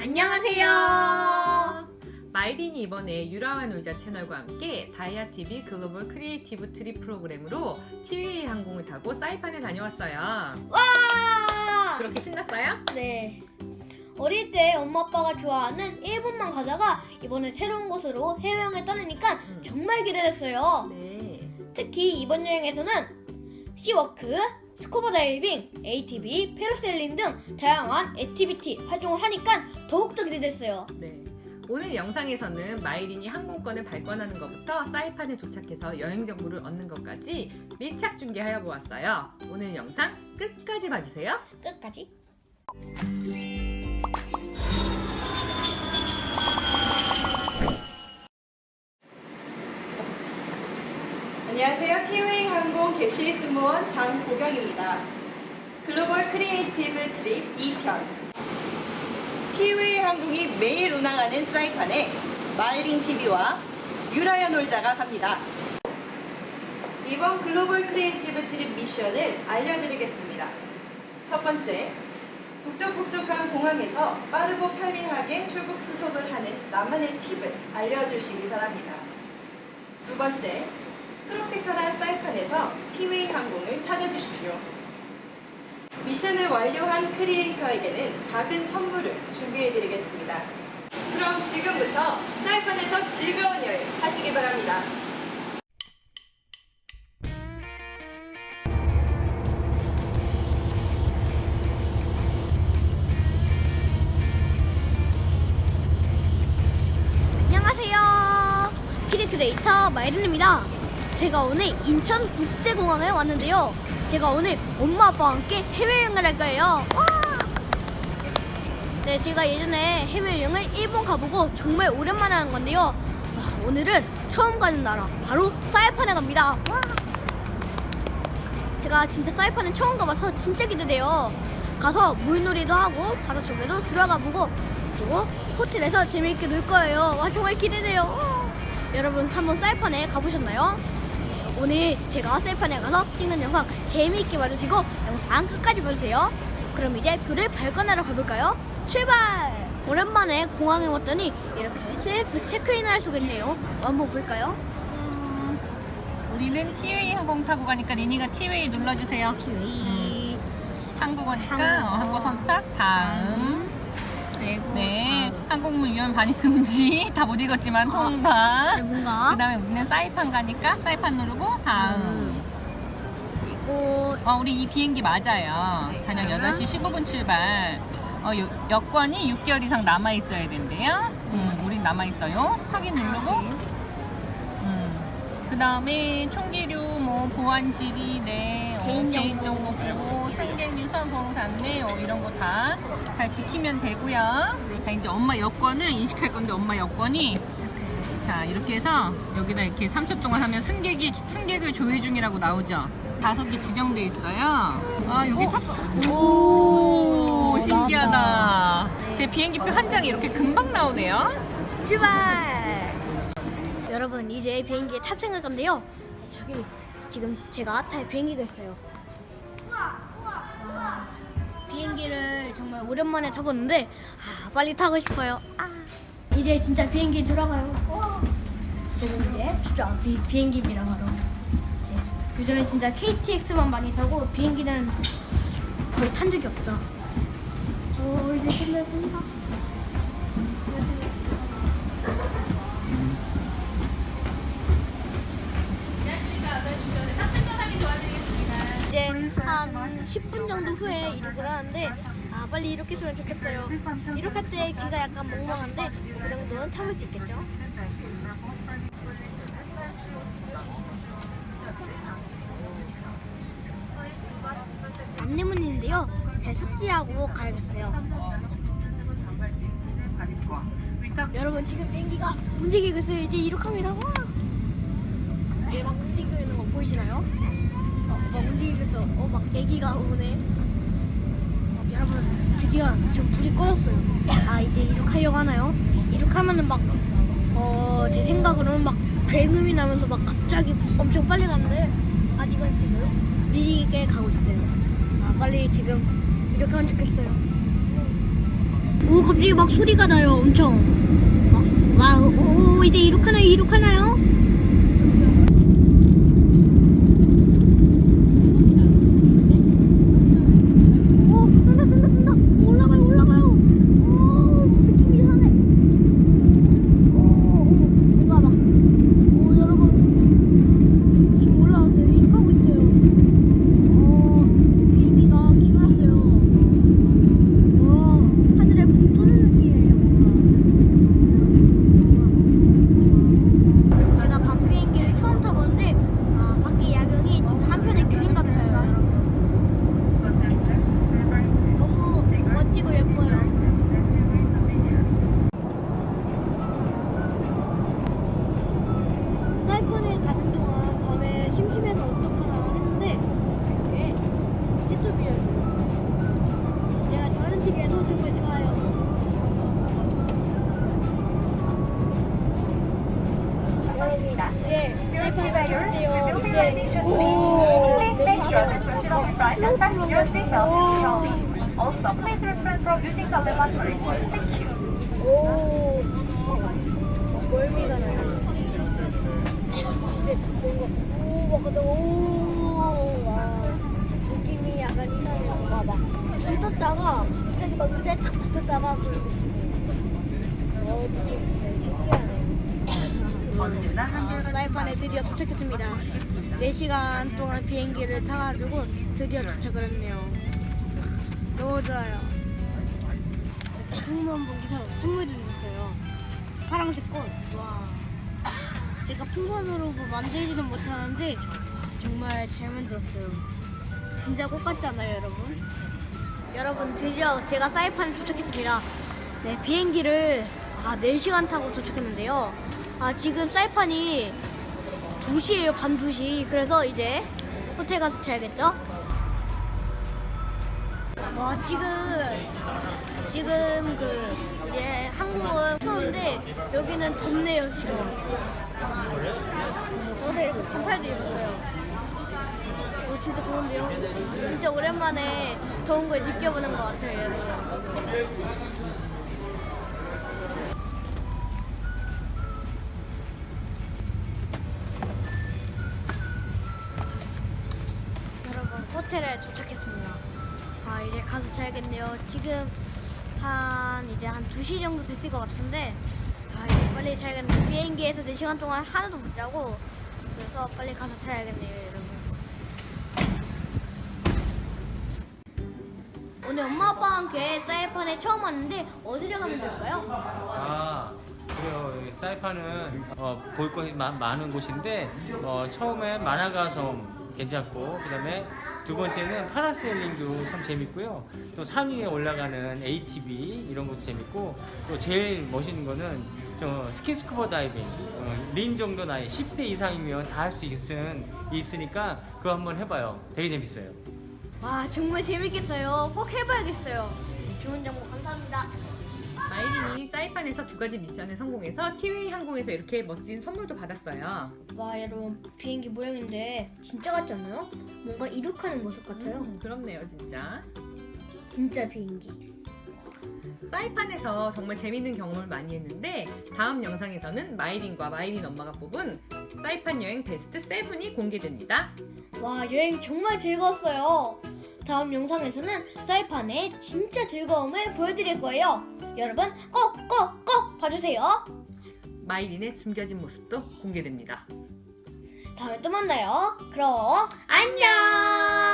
안녕하세요. 마이린이 이번에 유라와 놀자 채널과 함께 다이아TV 글로벌 크리에이티브 트립 프로그램으로 TV 항공을 타고 사이판에 다녀왔어요. 와! 그렇게 신났어요? 네. 어릴 때 엄마 아빠가 좋아하는 일본만 가다가 이번에 새로운 곳으로 해외여행을 떠나니까 음. 정말 기대됐어요. 네. 특히 이번 여행에서는 시워크, 스쿠버 다이빙, ATV, 패러셀링 등 다양한 액티비티 활동을 하니까 더욱더 기대됐어요. 네. 오늘 영상에서는 마이린이 항공권을 발권하는 것부터 사이판에 도착해서 여행 정보를 얻는 것까지 밀착 중계하여 보았어요. 오늘 영상 끝까지 봐주세요. 끝까지. 안녕하세요. 티웨이 항공 객실 승무원 장보경입니다. 글로벌 크리에이티브 트립 2편. 티웨이 항공이 매일 운항하는 사이판에 마이린 TV와 유라야 놀자가 갑니다. 이번 글로벌 크리에이티브 트립 미션을 알려드리겠습니다. 첫 번째, 북적북적한 공항에서 빠르고 편리하게 출국 수속을 하는 나만의 팁을 알려주시기 바랍니다. 두 번째, 트로피컬한 사이판에서 티웨이 항공을 찾아주십시오. 미션을 완료한 크리에이터에게는 작은 선물을 준비해드리겠습니다. 그럼 지금부터 사이판에서 즐거운 여행 하시기 바랍니다. 안녕하세요. 키드 크리에이터 마이른입니다. 제가 오늘 인천국제공항에 왔는데요. 제가 오늘 엄마 아빠와 함께 해외여행을 할 거예요. 와! 네, 제가 예전에 해외여행을 일본 가보고 정말 오랜만에 하는 건데요. 와, 오늘은 처음 가는 나라 바로 사이판에 갑니다. 와! 제가 진짜 사이판은 처음 가봐서 진짜 기대돼요. 가서 물놀이도 하고 바닷속에도 들어가 보고 그리고 호텔에서 재미있게 놀 거예요. 와 정말 기대돼요. 여러분 한번 사이판에 가보셨나요? 네, 오늘 제가 사이판에 가서 찍는 영상 재미있게 봐주시고 영상 끝까지 봐주세요. 그럼 이제 표를 발권하러 가볼까요? 출발! 오랜만에 공항에 왔더니 이렇게 셀프 체크인을 할 수가 있네요. 한번 볼까요? 우리는 티웨이 항공 타고 가니까 리니가 티웨이 눌러주세요. 키위 한국어니까 한국어. 어, 한국 선택 다음. 그리고 네, 한국문 위반 반입 금지 다 못 읽었지만 통과. 네, 뭔가 그 다음에 우리는 사이판 가니까 사이판 누르고 다음. 그리고 어, 우리 이 비행기 맞아요. 네. 저녁 8시 15분 출발. 어, 요- 여권이 6개월 이상 남아 있어야 된대요. 음, 우린 남아 있어요. 확인 누르고. 음. 그 다음에 총기류, 뭐 보안 질의, 네, 어, 개인정보. 개인정보 보고, 승객 유선 보호 어, 이런 거 다 잘 지키면 되고요. 자, 이제 엄마 여권을 인식할 건데 엄마 여권이 자 이렇게 해서 여기다 이렇게 3초 동안 하면 승객이 승객을 조회 중이라고 나오죠. 다섯 개 지정돼 있어요. 아 여기 탑. 오, 신기하다. 나온다. 네. 제 비행기표 한 장이 이렇게 금방 나오네요. 출발! 여러분 이제 비행기에 탑승할 건데요. 저기 지금 제가 탈 비행기가 있어요. 와, 비행기를 정말 오랜만에 타보는데 아, 빨리 타고 싶어요. 아, 이제 진짜 비행기 들어가요. 와. 지금 이제 진짜 비, 바로. 네. 요즘에 진짜 KTX만 많이 타고 비행기는 거의 탄 적이 없죠. 오 이제 끝났습니 한 10분 정도 후에 이륙을 하는데 아 빨리 이륙했으면 좋겠어요. 이륙할 때 귀가 약간 멍멍한데 그 정도는 참을 수 있겠죠. 안내문인데요. 제 숙지하고 가야겠어요. 여러분 지금 비행기가 움직이고 있어요. 이제 이륙합니다. 와! 이게 막 움직이고 있는 거 보이시나요? 어, 막 움직이고 있어. 어, 막 애기가 오네. 어, 여러분 드디어 지금 불이 꺼졌어요. 아 이제 이륙하려고 하나요? 이륙하면은 막 어, 제 생각으로는 막 굉음이 나면서 막 갑자기 엄청 빨리 가는데 아직은 지금 느리게 가고 있어요. 아 빨리 지금 이렇게 하면 좋겠어요. 오 갑자기 막 소리가 나요 엄청 막와오 이제 이륙하나요 이륙하나요? 오 뜬다 뜬다 뜬다 올라가요 올라가요 오 느낌 이상해 오 뭔가 막오 여러분 지금 올라왔어요 이륙하고 있어요 오 비행기가 기울었어요 와 하늘에 붕 뜨는 느낌이에요 뭔가 제가 밤 비행기를 처음 타보는데 아, 밖에 야경이 진짜 한편의 그림 같아요 너무 멋지고 예뻐요 사이판에 가는 동안 밤에 심심해서 어떡하나 했는데 이렇게 찌뚜비여서 제가 좋아하는 TV에서 정말 좋아요. 여러분 이제 사이판에 가는데요. 이제 오! Also, please refrain from using the lavatory. Thank you. 오! 멀미가 나요 뭔가 느낌이 약간 이상해요 봐봐 붙었다가 갑자기 막 의자에 탁 붙었다가 어 느낌 되게 신기하네 아, 사이판에 드디어 도착했습니다 4시간 동안 비행기를 타가지고 드디어 도착을 했네요 너무 좋아요 승무원분께서 선물 주셨어요. 파란색 꽃. 와. 제가 풍선으로 뭐 만들지는 못하는데 정말 잘 만들었어요. 진짜 꽃 같지 않아요, 여러분? 여러분 드디어 제가 사이판에 도착했습니다. 네, 비행기를 아 4시간 타고 도착했는데요. 아 지금 사이판이 2시예요, 밤 2시. 그래서 이제 호텔 가서 자야겠죠? 와 지금 지금 그 이제 한국은 추운데 여기는 덥네요 지금. 이렇게 반팔도 입었어요. 오 진짜 더운데요? 진짜 오랜만에 더운 걸 느껴보는 것 같아요. 여러분 호텔에 도착했습니다. 아 이제 가서 자야겠네요. 지금 한 이제 한 2시 정도 됐을 것 같은데 아 이제 빨리 자야겠네요. 비행기에서 4시간 동안 하나도 못 자고 그래서 빨리 가서 자야겠네요 여러분. 오늘 엄마 아빠와 함께 사이판에 처음 왔는데 어디를 가면 될까요? 아, 그래요. 여기 사이판은 어, 볼 것이 마- 많은 곳인데 어, 처음에 마나가섬 괜찮고 그다음에 두 번째는 파라세일링도 참 재밌고요. 또산 위에 올라가는 ATV 이런 것도 재밌고 또 제일 멋있는 거는 저 스킨스쿠버 다이빙 어, 린 정도 나이 10세 이상이면 다 할 수 있으니까 그거 한번 해봐요. 되게 재밌어요. 와 정말 재밌겠어요. 꼭 해봐야겠어요. 좋은 정보 감사합니다. 마이린이 사이판에서 두 가지 미션에 성공해서 티웨이 항공에서 이렇게 멋진 선물도 받았어요. 와 여러분 비행기 모양인데 진짜 같지 않아요? 뭔가 이륙하는 모습 같아요. 음, 그렇네요, 진짜. 진짜 비행기. 사이판에서 정말 재밌는 경험을 많이 했는데 다음 영상에서는 마이린과 마이린 엄마가 뽑은 사이판 여행 베스트 7이 공개됩니다. 와 여행 정말 즐거웠어요. 다음 영상에서는 사이판의 진짜 즐거움을 보여드릴 거예요. 여러분 꼭꼭꼭 봐주세요. 마이린의 숨겨진 모습도 공개됩니다. 다음에 또 만나요. 그럼 안녕.